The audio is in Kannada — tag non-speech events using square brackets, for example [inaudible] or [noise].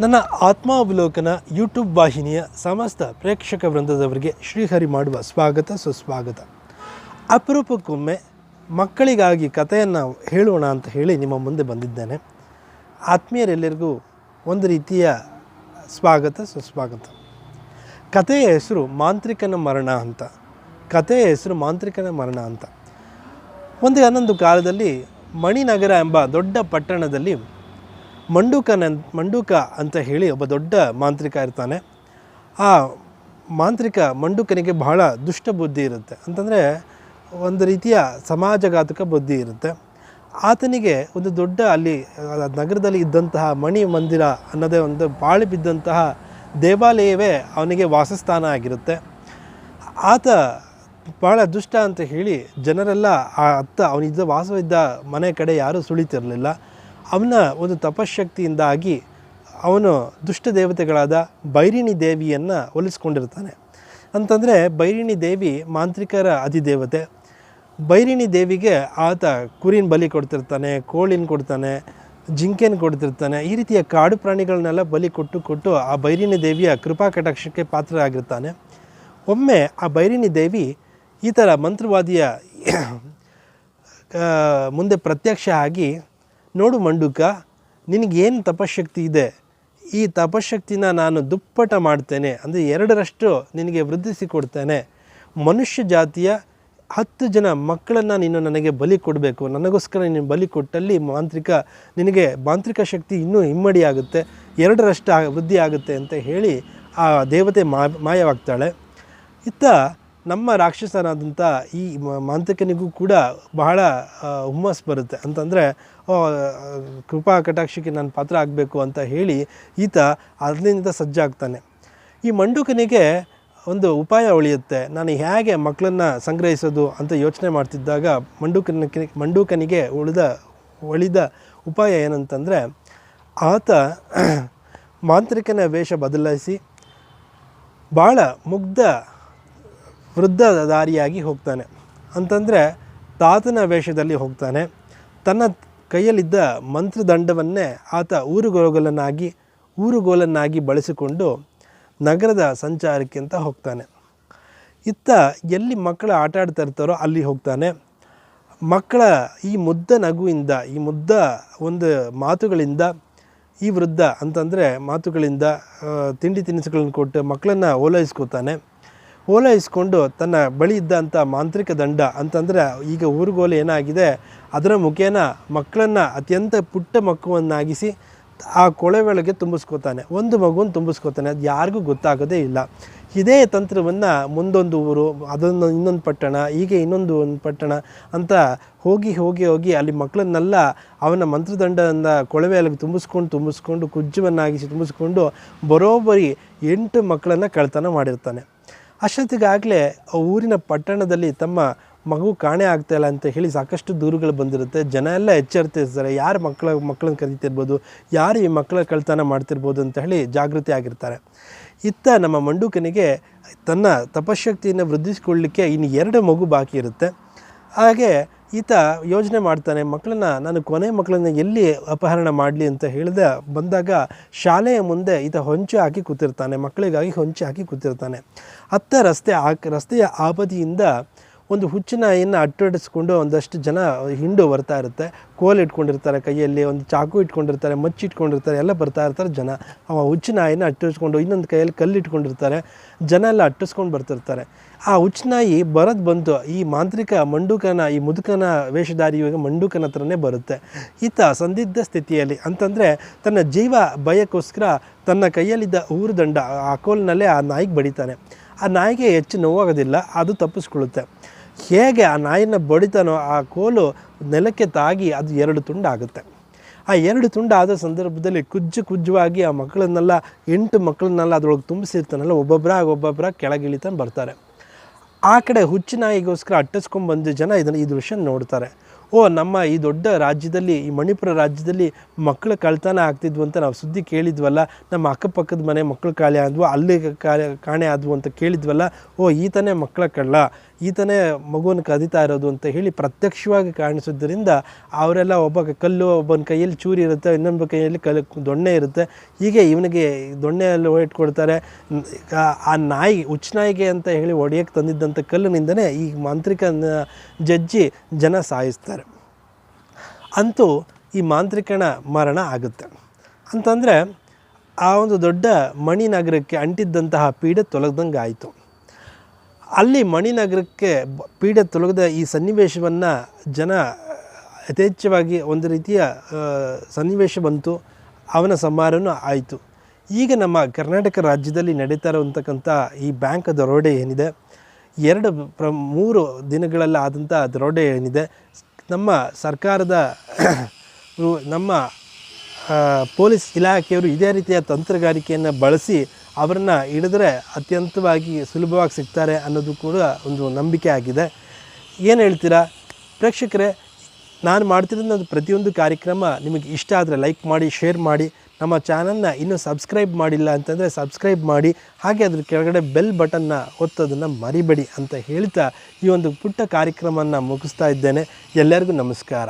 ನನ್ನ ಆತ್ಮಾವಲೋಕನ ಯೂಟ್ಯೂಬ್ ವಾಹಿನಿಯ ಸಮಸ್ತ ಪ್ರೇಕ್ಷಕ ವೃಂದದವರಿಗೆ ಶ್ರೀಹರಿ ಮಾಡುವ ಸ್ವಾಗತ ಸುಸ್ವಾಗತ. ಅಪರೂಪಕ್ಕೊಮ್ಮೆ ಮಕ್ಕಳಿಗಾಗಿ ಕಥೆಯನ್ನು ಹೇಳೋಣ ಅಂತ ಹೇಳಿ ನಿಮ್ಮ ಮುಂದೆ ಬಂದಿದ್ದೇನೆ. ಆತ್ಮೀಯರೆಲ್ಲರಿಗೂ ಒಂದು ರೀತಿಯ ಸ್ವಾಗತ ಸುಸ್ವಾಗತ. ಕಥೆಯ ಹೆಸರು ಮಾಂತ್ರಿಕನ ಮರಣ ಅಂತ. ಕಥೆಯ ಹೆಸರು ಮಾಂತ್ರಿಕನ ಮರಣ ಅಂತ. ಒಂದು ಹನ್ನೊಂದು ಕಾಲದಲ್ಲಿ ಮಣಿನಗರ ಎಂಬ ದೊಡ್ಡ ಪಟ್ಟಣದಲ್ಲಿ ಮಂಡೂಕನ ಮಂಡೂಕ ಅಂತ ಹೇಳಿ ಒಬ್ಬ ದೊಡ್ಡ ಮಾಂತ್ರಿಕ ಇರ್ತಾನೆ. ಆ ಮಾಂತ್ರಿಕ ಮಂಡೂಕನಿಗೆ ಬಹಳ ದುಷ್ಟ ಬುದ್ಧಿ ಇರುತ್ತೆ. ಅಂತಂದರೆ ಒಂದು ರೀತಿಯ ಸಮಾಜಘಾತಕ ಬುದ್ಧಿ ಇರುತ್ತೆ. ಆತನಿಗೆ ಒಂದು ದೊಡ್ಡ ಅಲ್ಲಿ ನಗರದಲ್ಲಿ ಇದ್ದಂತಹ ಮಣಿ ಮಂದಿರ ಅನ್ನೋದೇ ಒಂದು ಬಾಳಿ ಬಿದ್ದಂತಹ ದೇವಾಲಯವೇ ಅವನಿಗೆ ವಾಸಸ್ಥಾನ ಆಗಿರುತ್ತೆ. ಆತ ಭಾಳ ದುಷ್ಟ ಅಂತ ಹೇಳಿ ಜನರೆಲ್ಲ ಆ ಅತ್ತ, ಅವನಿದ್ದ ವಾಸವಿದ್ದ ಮನೆ ಕಡೆ ಯಾರೂ ಸುಳಿತಿರಲಿಲ್ಲ. ಅವನ ಒಂದು ತಪಶಕ್ತಿಯಿಂದಾಗಿ ಅವನು ದುಷ್ಟ ದೇವತೆಗಳಾದ ಭೈರಿಣಿ ದೇವಿಯನ್ನು ಒಲಿಸ್ಕೊಂಡಿರ್ತಾನೆ. ಅಂತಂದರೆ ಭೈರಿಣಿ ದೇವಿ ಮಾಂತ್ರಿಕರ ಅಧಿದೇವತೆ. ಭೈರಿಣಿ ದೇವಿಗೆ ಆತ ಕುರಿನ ಬಲಿ ಕೊಡ್ತಿರ್ತಾನೆ, ಕೋಳಿನ ಕೊಡ್ತಾನೆ, ಜಿಂಕೆನ ಕೊಡ್ತಿರ್ತಾನೆ, ಈ ರೀತಿಯ ಕಾಡು ಪ್ರಾಣಿಗಳನ್ನೆಲ್ಲ ಬಲಿ ಕೊಟ್ಟು ಕೊಟ್ಟು ಆ ಭೈರಿಣಿ ದೇವಿಯ ಕೃಪಾ ಕಟಾಕ್ಷಕ್ಕೆ ಪಾತ್ರ ಆಗಿರ್ತಾನೆ ಒಮ್ಮೆ ಆ ಭೈರಿಣಿ ದೇವಿ ಈ ಥರ ಮಂತ್ರವಾದಿಯ ಮುಂದೆ ಪ್ರತ್ಯಕ್ಷ ಆಗಿ ನೋಡು ಮಂಡುಕ, ನಿನಗೇನು ತಪಶಕ್ತಿ ಇದೆ? ಈ ತಪಶಕ್ತಿನ ನಾನು ದುಪ್ಪಟ ಮಾಡ್ತೇನೆ, ಅಂದರೆ ಎರಡರಷ್ಟು ನಿನಗೆ ವೃದ್ಧಿಸಿ ಕೊಡ್ತೇನೆ. ಮನುಷ್ಯ ಜಾತಿಯ ಹತ್ತು ಜನ ಮಕ್ಕಳನ್ನು ನೀನು ನನಗೆ ಬಲಿ ಕೊಡಬೇಕು. ನನಗೋಸ್ಕರ ನೀನು ಬಲಿ ಕೊಟ್ಟಲ್ಲಿ ಮಾಂತ್ರಿಕ, ನಿನಗೆ ಮಾಂತ್ರಿಕ ಶಕ್ತಿ ಇನ್ನೂ ಇಮ್ಮಡಿ ಆಗುತ್ತೆ, ಎರಡರಷ್ಟು ವೃದ್ಧಿ ಆಗುತ್ತೆ ಅಂತ ಹೇಳಿ ಆ ದೇವತೆ ಮಾಯವಾಗ್ತಾಳೆ. ಇತ್ತ ನಮ್ಮ ರಾಕ್ಷಸನಾದಂಥ ಈ ಮಾಂತಕನಿಗೂ ಕೂಡ ಬಹಳ ಹುಮ್ಮಸ್ ಬರುತ್ತೆ. ಅಂತಂದರೆ ಕೃಪಾ ಕಟಾಕ್ಷಕ್ಕೆ ನಾನು ಪಾತ್ರ ಆಗಬೇಕು ಅಂತ ಹೇಳಿ ಈತ ಅದರಿಂದ ಸಜ್ಜಾಗ್ತಾನೆ. ಈ ಮಂಡುಕನಿಗೆ ಒಂದು ಉಪಾಯ ಉಳಿಯುತ್ತೆ. ನಾನು ಹೇಗೆ ಮಕ್ಕಳನ್ನು ಸಂಗ್ರಹಿಸೋದು ಅಂತ ಯೋಚನೆ ಮಾಡ್ತಿದ್ದಾಗ ಮಂಡುಕನ ಮಂಡೂಕನಿಗೆ ಉಳಿದ ಉಳಿದ ಉಪಾಯ ಏನಂತಂದರೆ, ಆತ ಮಾಂತ್ರಿಕನ ವೇಷ ಬದಲಾಯಿಸಿ ಭಾಳ ಮುಗ್ಧ ವೃದ್ಧ ದಾರಿಯಾಗಿ ಹೋಗ್ತಾನೆ. ಅಂತಂದರೆ ತಾತನ ವೇಷದಲ್ಲಿ ಹೋಗ್ತಾನೆ. ತನ್ನ ಕೈಯಲ್ಲಿದ್ದ ಮಂತ್ರದಂಡವನ್ನೇ ಆತ ಊರುಗೋಲನ್ನಾಗಿ ಊರುಗೋಲನ್ನಾಗಿ ಬಳಸಿಕೊಂಡು ನಗರದ ಸಂಚಾರಕ್ಕೆ ಅಂತ ಹೋಗ್ತಾನೆ. ಇತ್ತ ಎಲ್ಲಿ ಮಕ್ಕಳು ಆಟ ಆಡ್ತಾ ಇರ್ತಾರೋ ಅಲ್ಲಿ ಹೋಗ್ತಾನೆ. ಮಕ್ಕಳ ಈ ಮುದ್ದ ನಗುವಿಂದ, ಈ ಮುದ್ದ ಒಂದು ಮಾತುಗಳಿಂದ, ಈ ವೃದ್ಧ ಅಂತಂದರೆ ಮಾತುಗಳಿಂದ ತಿಂಡಿ ತಿನಿಸುಗಳನ್ನು ಕೊಟ್ಟು ಮಕ್ಕಳನ್ನು ಓಲೈಸ್ಕೊತಾನೆ. ಓಲೈಸ್ಕೊಂಡು ತನ್ನ ಬಳಿ ಇದ್ದಂಥ ಮಾಂತ್ರಿಕ ದಂಡ ಅಂತಂದರೆ ಈಗ ಊರುಗೋಲು ಏನಾಗಿದೆ, ಅದರ ಮುಖೇನ ಮಕ್ಕಳನ್ನು ಅತ್ಯಂತ ಪುಟ್ಟ ಮಕ್ಕಳನ್ನಾಗಿಸಿ ಆ ಕೊಳೆ ಒಳಗೆ ತುಂಬಿಸ್ಕೋತಾನೆ, ಒಂದು ಮಗುವನ್ನು ತುಂಬಿಸ್ಕೋತಾನೆ, ಅದು ಯಾರಿಗೂ ಗೊತ್ತಾಗೋದೇ ಇಲ್ಲ. ಇದೇ ತಂತ್ರವನ್ನು ಮುಂದೊಂದು ಊರು, ಅದೊಂದು ಇನ್ನೊಂದು ಪಟ್ಟಣ, ಹೀಗೆ ಇನ್ನೊಂದು ಒಂದು ಪಟ್ಟಣ ಅಂತ ಹೋಗಿ ಹೋಗಿ ಹೋಗಿ ಅಲ್ಲಿ ಮಕ್ಕಳನ್ನೆಲ್ಲ ಅವನ ಮಂತ್ರದಂಡದಿಂದ ಅಲ್ಲಿಗೆ ತುಂಬಿಸ್ಕೊಂಡು ತುಂಬಿಸ್ಕೊಂಡು ಕುಜ್ಜವನ್ನಾಗಿಸಿ ತುಂಬಿಸ್ಕೊಂಡು ಬರೋಬ್ಬರಿ ಎಂಟು ಮಕ್ಕಳನ್ನು ಕಳ್ತನ ಮಾಡಿರ್ತಾನೆ. ಅಷ್ಟೊತ್ತಿಗಾಗಲೇ ಆ ಊರಿನ ಪಟ್ಟಣದಲ್ಲಿ ತಮ್ಮ ಮಗು ಕಾಣೆ ಆಗ್ತಾ ಇಲ್ಲ ಅಂತ ಹೇಳಿ ಸಾಕಷ್ಟು ದೂರುಗಳು ಬಂದಿರುತ್ತೆ. ಜನ ಎಲ್ಲ ಎಚ್ಚರಿತಿರ್ತಾರೆ ಯಾರು ಮಕ್ಕಳ ಮಕ್ಕಳನ್ನ ಕರೀತಿರ್ಬೋದು, ಯಾರು ಈ ಮಕ್ಕಳ ಕಳ್ತನ ಮಾಡ್ತಿರ್ಬೋದು ಅಂತ ಹೇಳಿ ಜಾಗೃತಿ ಆಗಿರ್ತಾರೆ. ಇತ್ತ ನಮ್ಮ ಮಂಡುಕನಿಗೆ ತನ್ನ ತಪಶಕ್ತಿಯನ್ನು ವೃದ್ಧಿಸಿಕೊಳ್ಳಲಿಕ್ಕೆ ಇನ್ನು ಎರಡು ಮಗು ಬಾಕಿ ಇರುತ್ತೆ. ಹಾಗೆ ಈತ ಯೋಚನೆ ಮಾಡ್ತಾನೆ, ಮಕ್ಕಳನ್ನ ನಾನು ಕೊನೆ ಮಕ್ಕಳನ್ನ ಎಲ್ಲಿ ಅಪಹರಣ ಮಾಡಲಿ ಅಂತ ಹೇಳಿದ, ಬಂದಾಗ ಶಾಲೆಯ ಮುಂದೆ ಈತ ಹೊಂಚು ಹಾಕಿ ಕೂತಿರ್ತಾನೆ, ಮಕ್ಕಳಿಗಾಗಿ ಹೊಂಚು ಹಾಕಿ ಕೂತಿರ್ತಾನೆ. ಅತ್ತ ರಸ್ತೆ ಆ, ರಸ್ತೆಯ ಆಪದಿಯಿಂದ ಒಂದು ಹುಚ್ಚುನಾಯಿಯನ್ನು ಅಟ್ಟಡಿಸ್ಕೊಂಡು ಒಂದಷ್ಟು ಜನ ಹಿಂಡು ಬರ್ತಾ ಇರುತ್ತೆ. ಕೋಲ್ ಇಟ್ಕೊಂಡಿರ್ತಾರೆ ಕೈಯಲ್ಲಿ, ಒಂದು ಚಾಕು ಇಟ್ಕೊಂಡಿರ್ತಾರೆ, ಮಚ್ಚಿ ಇಟ್ಕೊಂಡಿರ್ತಾರೆ, ಎಲ್ಲ ಬರ್ತಾ ಇರ್ತಾರೆ ಜನ. ಅವ ಹುಚ್ಚುನಾಯಿನ ಅಟ್ಟಿಸ್ಕೊಂಡು ಇನ್ನೊಂದು ಕೈಯಲ್ಲಿ ಕಲ್ಲು ಇಟ್ಕೊಂಡಿರ್ತಾರೆ, ಜನ ಎಲ್ಲ ಅಟ್ಟಿಸ್ಕೊಂಡು ಬರ್ತಿರ್ತಾರೆ. ಆ ಹುಚ್ಚುನಾಯಿ ಬರೋದು ಬಂತು ಈ ಮಾಂತ್ರಿಕ ಮಂಡುಕನ, ಈ ಮುದುಕನ ವೇಷಧಾರಿ ಇವಾಗ ಮಂಡುಕನ ಹತ್ರನೇ ಬರುತ್ತೆ. ಈತ ಸಂದಿಗ್ಧ ಸ್ಥಿತಿಯಲ್ಲಿ ಅಂತಂದರೆ ತನ್ನ ಜೀವ ಭಯಕ್ಕೋಸ್ಕರ ತನ್ನ ಕೈಯಲ್ಲಿದ್ದ ಊರು ದಂಡ ಆ ಕೋಲ್ನಲ್ಲೇ ಆ ನಾಯಿಗೆ ಬಡಿತಾನೆ. ಆ ನಾಯಿಗೆ ಹೆಚ್ಚು ನೋವಾಗೋದಿಲ್ಲ, ಅದು ತಪ್ಪಿಸ್ಕೊಳ್ಳುತ್ತೆ. ಹೇಗೆ ಆ ನಾಯಿನ ಬಡಿತಾನೋ ಆ ಕೋಲು ನೆಲಕ್ಕೆ ತಾಗಿ ಅದು ಎರಡು ತುಂಡಾಗುತ್ತೆ. ಆ ಎರಡು ತುಂಡಾದ ಸಂದರ್ಭದಲ್ಲಿ ಕುಜ್ಜು ಕುಜ್ಜುವಾಗಿ ಆ ಮಕ್ಕಳನ್ನೆಲ್ಲ, ಎಂಟು ಮಕ್ಕಳನ್ನೆಲ್ಲ ಅದರೊಳಗೆ ತುಂಬಿಸಿರ್ತಾನಲ್ಲ ಒಬ್ಬೊಬ್ಬರಾಗಿ ಒಬ್ಬೊಬ್ಬರ ಕೆಳಗಿಳಿತಾನೆ ಬರ್ತಾರೆ. ಆ ಕಡೆ ಹುಚ್ಚು ನಾಯಿಗೋಸ್ಕರ ಅಟ್ಟಿಸ್ಕೊಂಡ್ಬಂದು ಜನ ಇದನ್ನು ಈ ದೃಶ್ಯ ನೋಡ್ತಾರೆ. ಓ, ನಮ್ಮ ಈ ದೊಡ್ಡ ರಾಜ್ಯದಲ್ಲಿ, ಈ ಮಣಿಪುರ ರಾಜ್ಯದಲ್ಲಿ ಮಕ್ಕಳು ಕಳ್ತನ ಆಗ್ತಿದ್ವು ಅಂತ ನಾವು ಸುದ್ದಿ ಕೇಳಿದ್ವಲ್ಲ. ನಮ್ಮ ಅಕ್ಕಪಕ್ಕದ ಮನೆ ಮಕ್ಕಳು ಕಾಳೆ ಆದ್ವು, ಅಲ್ಲಿ ಕಾಣೆ ಆದವು ಅಂತ ಕೇಳಿದ್ವಲ್ಲ. ಓ, ಈತನೇ ಮಕ್ಕಳ ಕಳ್ಳ, ಈತನೇ ಮಗುವನ್ನು ಕದೀತಾ ಇರೋದು ಅಂತ ಹೇಳಿ ಪ್ರತ್ಯಕ್ಷವಾಗಿ ಕಾಣಿಸೋದ್ರಿಂದ ಅವರೆಲ್ಲ ಒಬ್ಬ ಕಲ್ಲು, ಒಬ್ಬನ ಕೈಯಲ್ಲಿ ಚೂರಿ ಇರುತ್ತೆ, ಇನ್ನೊಬ್ಬ ಕೈಯಲ್ಲಿ ಕಲ್ ದೊಣ್ಣೆ ಇರುತ್ತೆ. ಹೀಗೆ ಇವನಿಗೆ ದೊಣ್ಣೆಯಲ್ಲಿ ಇಟ್ಕೊಡ್ತಾರೆ. ಆ- ನಾಯಿ, ಹುಚ್ಚು ನಾಯಿಗೆ ಅಂತ ಹೇಳಿ ಒಡೆಯಕ್ಕೆ ತಂದಿದ್ದಂಥ ಕಲ್ಲಿನಿಂದನೇ ಈ ಮಾಂತ್ರಿಕ ಜಜ್ಜಿ ಜನ ಸಾಯಿಸ್ತಾರೆ. ಅಂತೂ ಈ ಮಾಂತ್ರಿಕನ ಮರಣ ಆಗುತ್ತೆ. ಅಂತಂದರೆ ಆ ಒಂದು ದೊಡ್ಡ ಮಣಿನಗರಕ್ಕೆ ಅಂಟಿದ್ದಂತಹ ಪೀಡೆ ತೊಲಗ್ದಂಗೆ ಆಯಿತು ಅಲ್ಲಿ ಮಣಿನಗರಕ್ಕೆ ಪೀಡೆ ತೊಲಗದ ಈ ಸನ್ನಿವೇಶವನ್ನು ಜನ ಯಥೇಚ್ಛವಾಗಿ ಒಂದು ರೀತಿಯ ಸನ್ನಿವೇಶ ಬಂತು, ಅವನ ಸಂಹಾರನೂ ಆಯಿತು. ಈಗ ನಮ್ಮ ಕರ್ನಾಟಕ ರಾಜ್ಯದಲ್ಲಿ ನಡೀತಾ ಇರುವಂತಕ್ಕಂಥ ಈ ಬ್ಯಾಂಕ್ ದರೋಡೆ ಏನಿದೆ, ಎರಡು ಪ್ರ, ಮೂರು ದಿನಗಳಲ್ಲಿ ಆದಂಥ ದರೋಡೆ ಏನಿದೆ ನಮ್ಮ ಸರ್ಕಾರದ [coughs] ನಮ್ಮ ಪೊಲೀಸ್ ಇಲಾಖೆಯವರು ಇದೇ ರೀತಿಯ ತಂತ್ರಗಾರಿಕೆಯನ್ನು ಬಳಸಿ ಅವರನ್ನು ಹಿಡಿದ್ರೆ ಅತ್ಯಂತವಾಗಿ ಸುಲಭವಾಗಿ ಸಿಗ್ತಾರೆ ಅನ್ನೋದು ಕೂಡ ಒಂದು ನಂಬಿಕೆ ಆಗಿದೆ. ಏನು ಹೇಳ್ತೀರಾ? ಪ್ರೇಕ್ಷಕರೇ, ನಾನು ಮಾಡ್ತಿರೋದು ಪ್ರತಿಯೊಂದು ಕಾರ್ಯಕ್ರಮ ನಿಮಗೆ ಇಷ್ಟ ಆದರೆ ಲೈಕ್ ಮಾಡಿ ಶೇರ್ ಮಾಡಿ. ನಮ್ಮ ಚಾನಲ್ನ ಇನ್ನೂ ಸಬ್ಸ್ಕ್ರೈಬ್ ಮಾಡಿಲ್ಲ ಅಂತಂದರೆ ಸಬ್ಸ್ಕ್ರೈಬ್ ಮಾಡಿ, ಹಾಗೆ ಅದ್ರ ಕೆಳಗಡೆ ಬೆಲ್ ಬಟನ್ನ ಒತ್ತೋದನ್ನು ಮರಿಬೇಡಿ ಅಂತ ಹೇಳ್ತಾ ಈ ಒಂದು ಪುಟ್ಟ ಕಾರ್ಯಕ್ರಮವನ್ನು ಮುಗಿಸ್ತಾ ಇದ್ದೇನೆ. ಎಲ್ಲರಿಗೂ ನಮಸ್ಕಾರ.